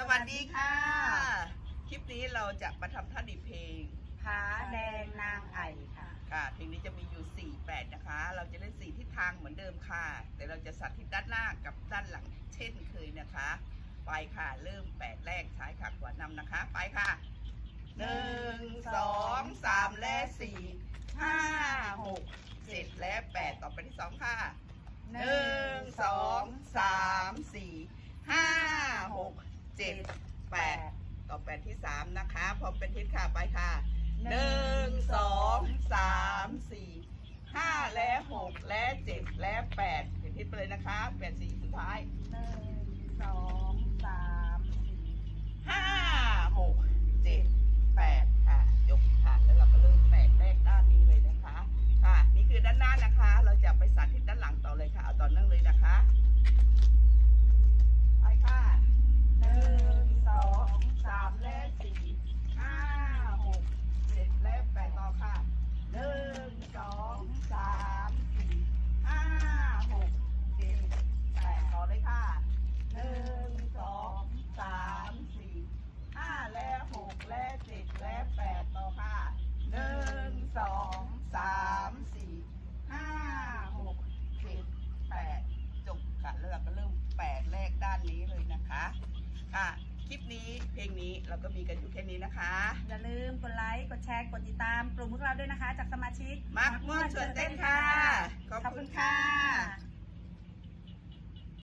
สวัสดีค่ะ คลิปนี้เราจะมาทำท่าดีเพลงผาแดงนางไอค่ะ ค่ะเพลงนี้จะมีอยู่ 4 8 นะคะ เราจะเล่น4ทิศทางเหมือนเดิมค่ะ แต่เราจะสาธิตด้านหน้ากับด้านหลังเช่นเคยนะคะ ไปค่ะเริ่ม 8 แรกซ้ายค่ะขวานำนะคะ ไปค่ะ 1 2 3 และ 4 5 6 7 และ 8 ต่อไปที่ 2 ค่ะหนึ่งสองสามสี่ห้าหก เจ็ดแปดต่อแปดที่สามนะคะพอเป็นทิศค่ะไปค่ะหนึ่งสองสามสี่ห้าและหกและเจ็ดและแปดเป็นทิศไปเลยนะคะแปดสี่สุดท้ายหนึ่งสองสามสี่ ห้าหกเจ็ดแปดค่ะยกค่ะ แล้วเราก็เริ่มแตกแรกด้านนี้เลยนะคะ ค่ะ นี่คือด้านหน้านะคะ เราจะไปสาธิตด้านหลังต่อเลยค่ะ เอาต่อเนื่องเลยนะคะ ไปค่ะ หนึ่งสองสามและ และสี่ห้าหกเจ็ดและแปดต่อค่ะหนึ่งสองสามสี่ห้าหกเจ็ดแปดต่อเลยค่ะหนึ่งสองสามสี่ห้าและหกและเจ็ดและแปดต่อค่ะหนึ่งสองสามสี่ห้าหกเจ็ดแปดจบค่ะแล้ว เราก็เริ่มแปดแรกด้านนี้เลยนะคะ ค่ะ คลิปนี้เพลงนี้เราก็มีกันอยู่แค่นี้นะคะ อย่าลืมกดไลค์กดแชร์กดติดตามกลุ่มพวกเราด้วยนะคะ จากสมาชิกมักม่วนชวนเต้นค่ะ ขอบคุณค่ะะ